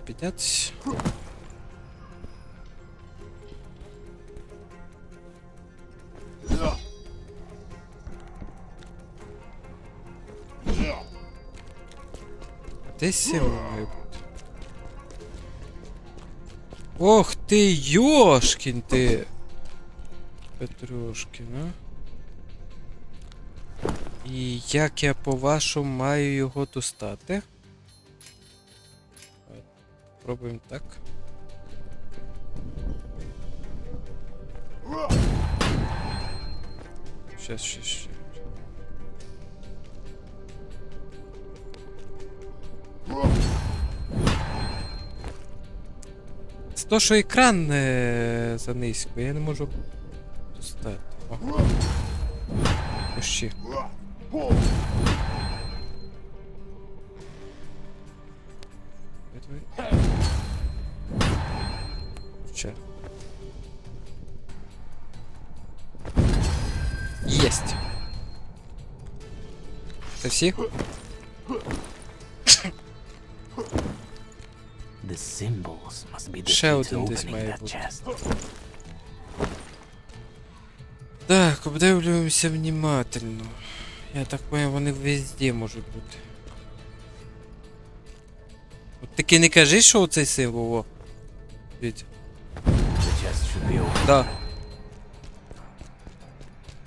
Піднятися. Десь символ має бути. Ох ти, йошкін ти! Петрушкін, а? І як я по-вашому маю його достати? Пробуємо так. Щас, щас, щас. Це то, що екран е, занизько, я не можу достати. О. Пущі. Це всі? Ще один десь має бути. Так, обдивлюємося внимательно. Я так понял, вони везде можуть бути. От таки не кажи, що оцей символ. О. Да.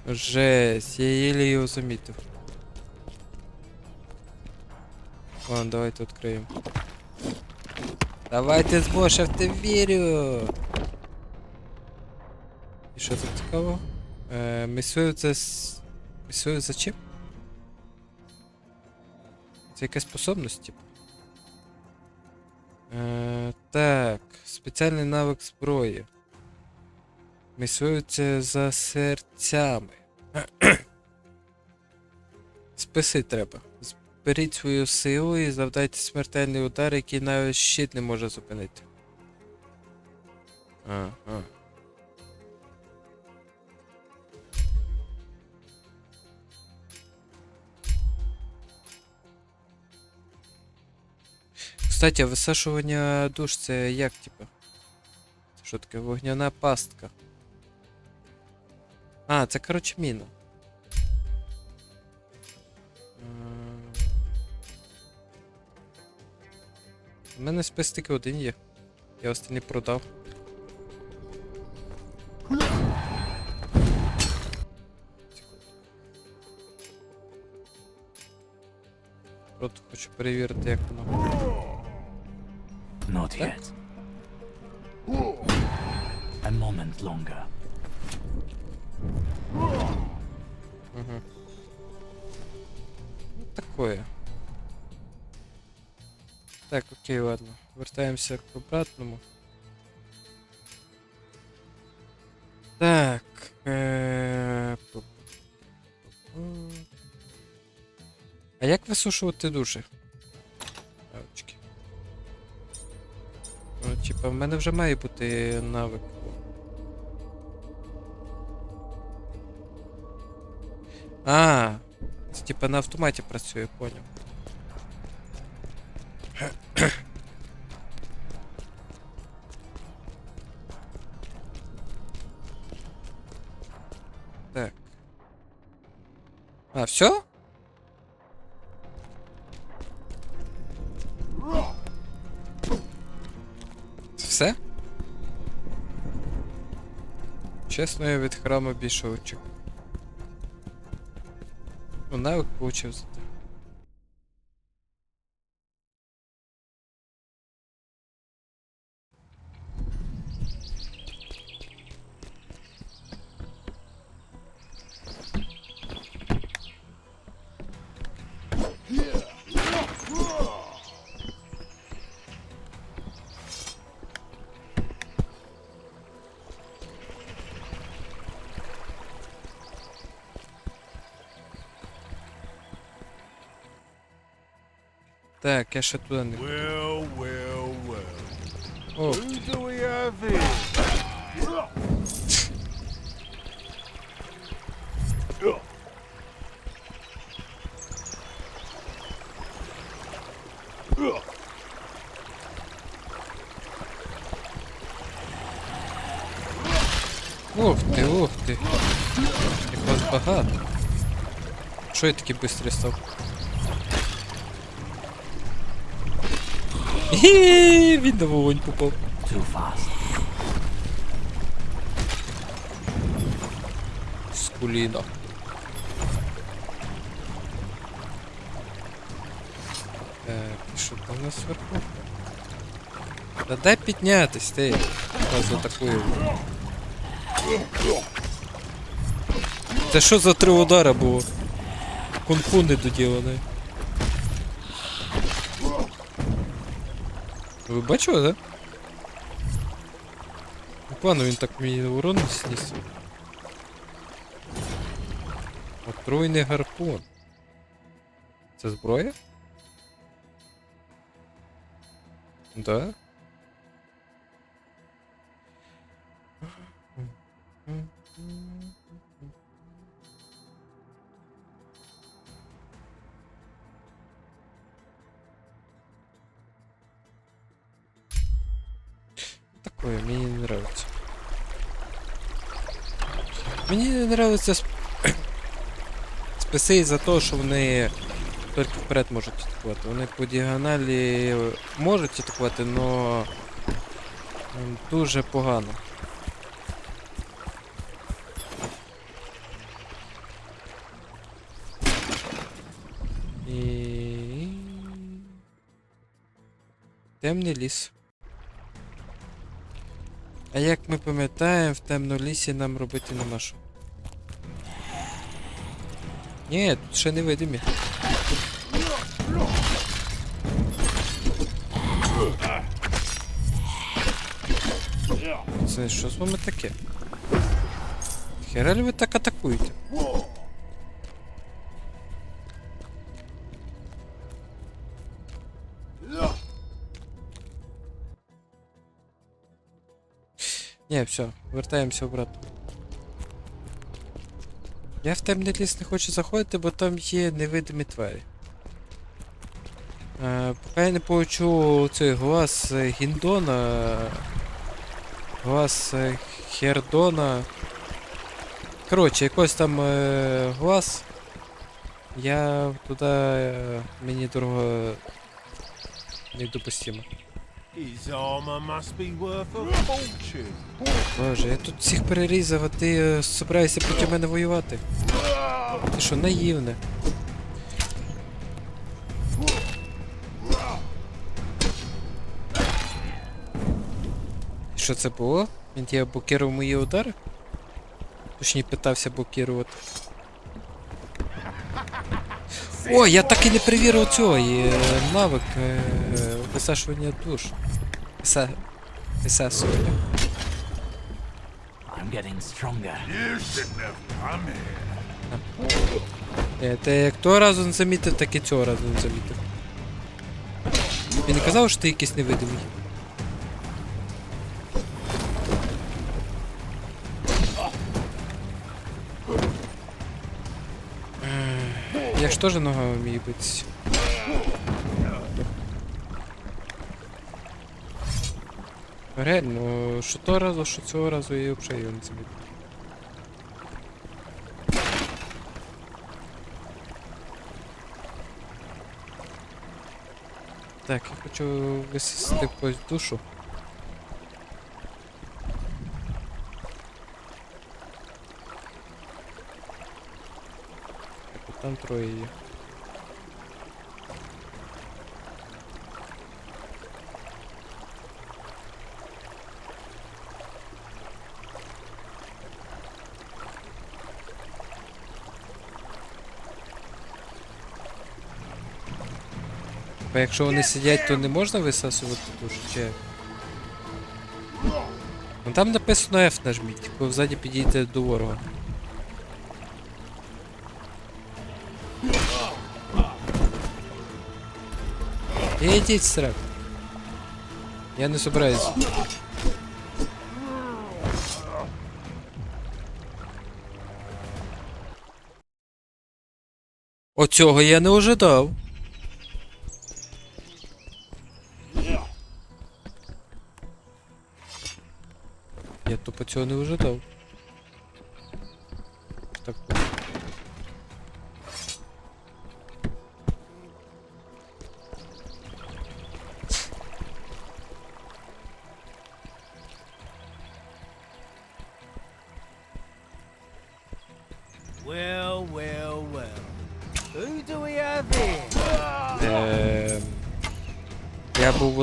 Жесть, я еле його замітив. Ладно, давайте відкриємо. Давайте збош, я в те вірю. І що тут цікаво? Е, місую це з... Місую за чим? Це якась способність, типу. Е, так, спеціальний навик зброї. Місуються за серцями. Списи треба. Зберіть свою силу і завдайте смертельний удар, який навіть щит не може зупинити. Ага. Кстати, а висушування душ це як, типа? Це що таке? Вогняна пастка. А, це коротше міна. У мене спис тільки один є. Я останній продав. Просто хочу перевірити, як воно. Not yet. A moment longer. Угу. Ну, такое. Так, окей, ладно. Вертаємося к обратному. Так. Пу- А як висушувати душі? Авочки. Ну, типа, в мене вже має бути навик. А, це типа на автоматі працює, поняв. А, все? Все? Чесно, я від храму більше очікував. Ну, навик получив Так, я ще туди не хотів. Well, well, well. Ох ти. Ух ти, ух ти. Як вас багато. Що я такий швидкий став? Він на вогонь попав. Too fast. Скуліна. І що там у нас зверху? Та дай піднятись, ти. Раз атакую. Це що за три удара було? Кунг-фу недоділений. Ви бачили, да? Буквально він так мені урон сніс. Отруйний гарпун. Це зброя? Да? Такое, мне не нравится. Мені не нравиться сп... списи за те, що вони тільки вперед можуть атакувати. Вони по діагоналі можуть атакувати, но дуже погано. І... Темний ліс. А як ми пам'ятаємо, в темному лісі нам робити нема що. Ні, тут ще невидимі. Це що з вами таке? Хера ли ви так атакуєте? Ні, все, вертаємося обратно. Я в темний ліс не хочу заходити, бо там є невидимі тварі. Е, поки я не получу цей глаз Гіндона. Глаз Хердона. Коротше, якось там е, глаз. Я туди е, мені дорого недопустимо. Боже, я тут всіх перерізав, а ти е, собираєшся проти мене воювати. Ти що, наївне? Що це було? Він тебе блокував мої удари? Точніше питався блокувати. О, я так і не перевірив цього е, навик е, висашування душ. Виса... Висасування. I'm getting stronger. You shouldn't have come here. Е, Ти як того разу не замітив, так і цього разу не замітив. Я не казав, що ти якийсь невидимий. Я ж теж ногами вмію битися. Реально, що того разу, що цього разу я взагалі не замітив. Так, я хочу висісти якусь душу. Троє є. Бо якщо вони сидять, то не можна висасувати душу, чи. Ну там написано F нажміть, коли взаді підійдете до ворога. Ідіть срак. Я не собираюсь. Оцього я не ожидав. Я тупо цього не ожидав. таку.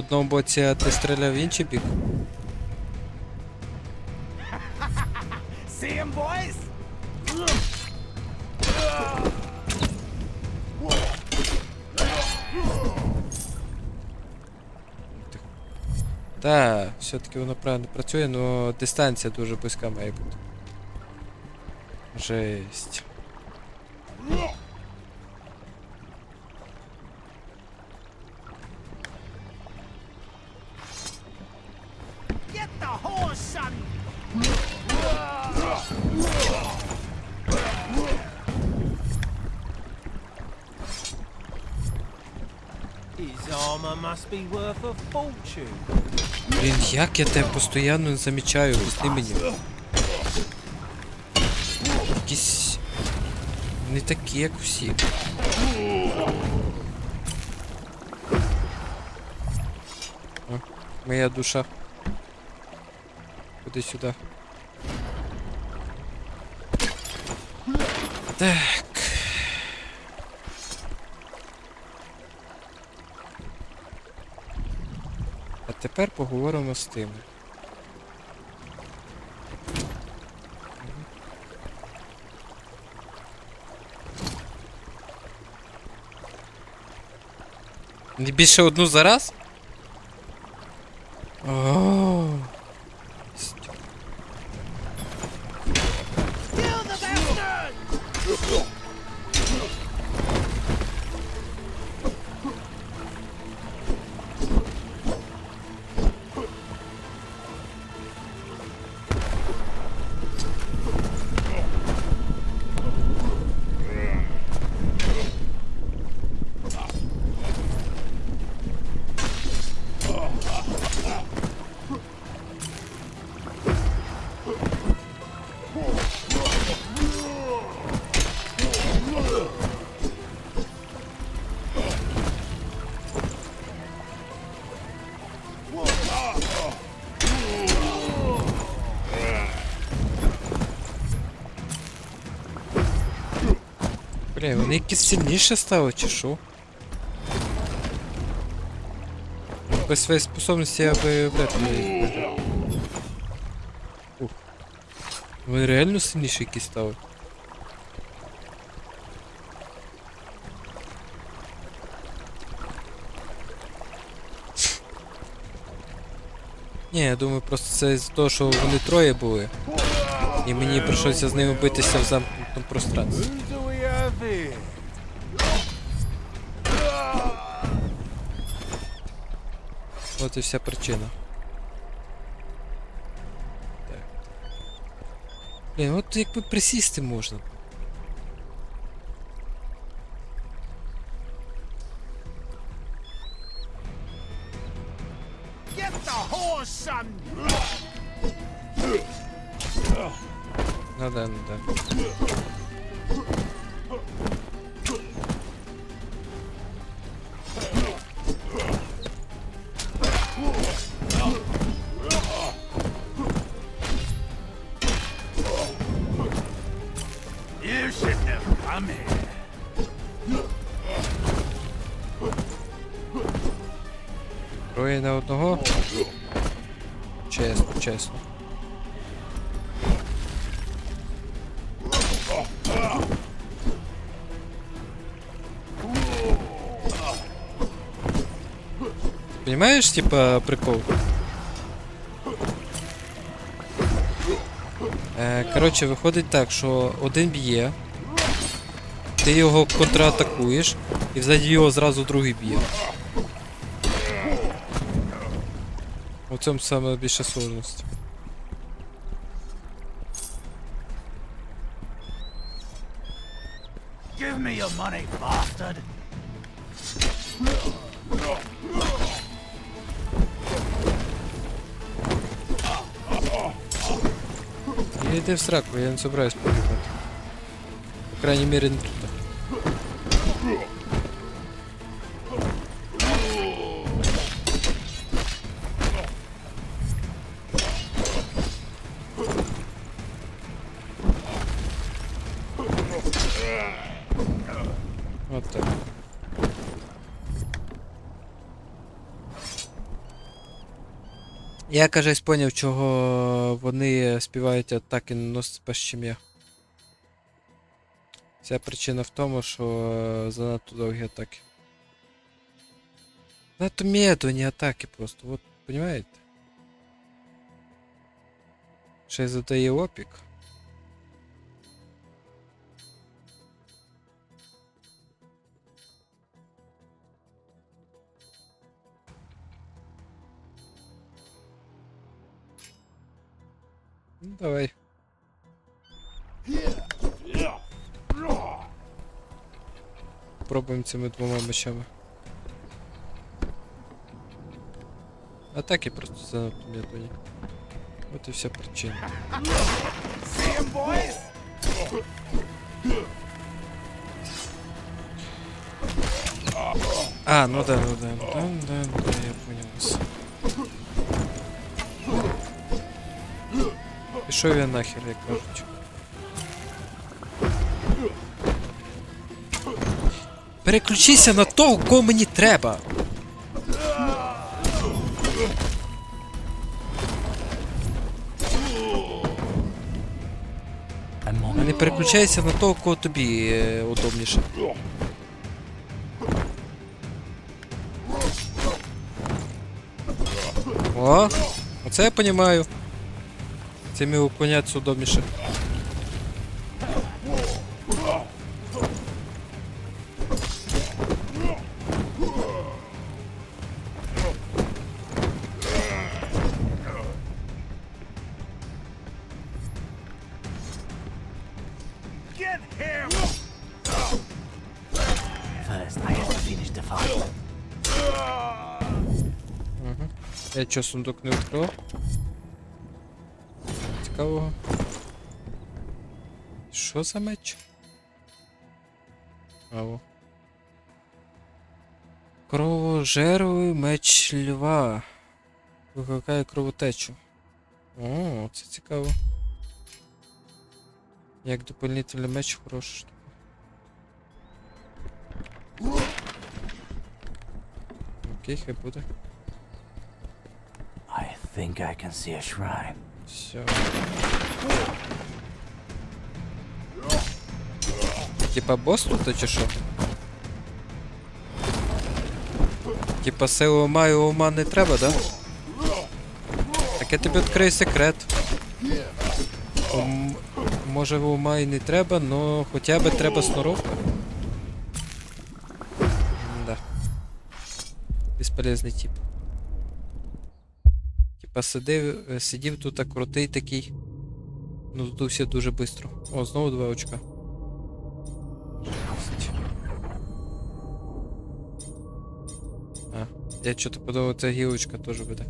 Одному боці, а ти стріляв в інший бік. See boys? Так, все-таки воно правильно працює, але дистанція дуже близька має бути. Жесть. Блін, як я тебе постійно замічаю з іменем. Якісь. Не такі, як всі. О, моя душа. Ходи сюди. Так. А тепер поговоримо з тими. Не більше одну за раз? Бля, вони якісь сильніше стали, чи що? Без своєї способності я би їх. Ух. Вони реально сильніші якісь стали. Ні, я думаю, просто це з того, що вони троє були. І мені прийшлося з ними битися в замкнутому пространстві. От і вся причина. Так. Блін, от якби присісти можна. Get the horse, son! Ну да, Понимаешь, типа, прикол? Е, коротше, виходить так, що один б'є, ти його контратакуєш, і взагалі його зразу другий б'є. У цьому саме більше сложність. Иди в сраку, я не собираюсь погибать. По крайней мере, Я, кажись, поняв, чого вони співають атаки наносить без я. Вся причина в тому, що е, занадто довгі атаки. Занадто медленні атаки просто, от, понимаєте? Ще задає опік. Ну, давай. Пробуємо цими двома мечами. Атаки просто занадто медленні. От і вся причина. See 'em, boys? А, ну да, ну да, ну да, ну да, ну да, я понял Пішов я нахер, як кажуть. Переключися на того, кого мені треба. А не переключайся на того, кого тобі е, удобніше. О, оце я понімаю. Цими уклоняться удобніше. Get him! First, I have to finish the fight. Угу. Я чого сундук не відкривав? Цікавого. Що за меч? Ау. Кровожервий меч льва. Викликає кровотечу. О, це цікаво. Як доповнительний меч хороша штука. Окей, хай буде. I think I can see a shrine. Все. Типа босс тут чи що? Типа сили ума і ума не треба, да? Так я тобі відкрию секрет. Ум... Може ума і не треба, но хоча б треба сноровка. Да. Безполезний тип. Сидив, е, сидів тут так крутий такий. Ну тут все дуже швидко. О, знову два очка. А, я чого-то подумав, ця гілочка теж буде.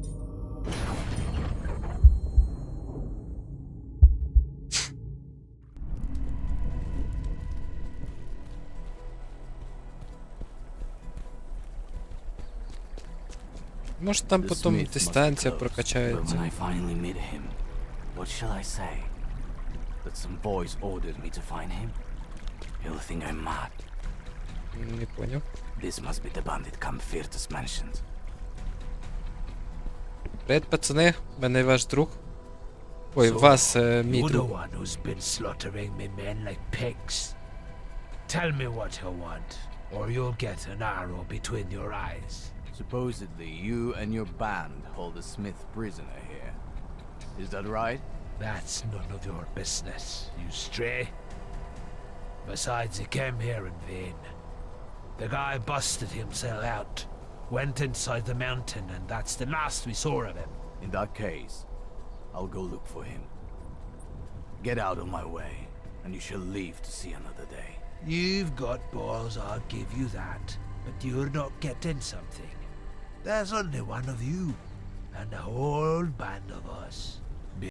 Може там The потім smith must be дистанція close, прокачається. But when I finally meet him, what shall I say? That some boys ordered me to find him? He'll think I'm mad. Не поняв. This must be the bandit Camfirtus mentioned. Привіт, пацани, мене ваш друг. Ой, So, вас, е, мій You're the друг. one who's been slaughtering me men like pigs. Tell me what you want, or you'll get an arrow between your eyes. Supposedly, you and your band hold a Smith prisoner here. Is that right? That's none of your business, you stray. Besides, he came here in vain. The guy busted himself out, went inside the mountain, and that's the last we saw of him. In that case, I'll go look for him. Get out of my way, and you shall live to see another day. You've got balls, I'll give you that. But you're not getting something. There's only one of you, and a whole band of us.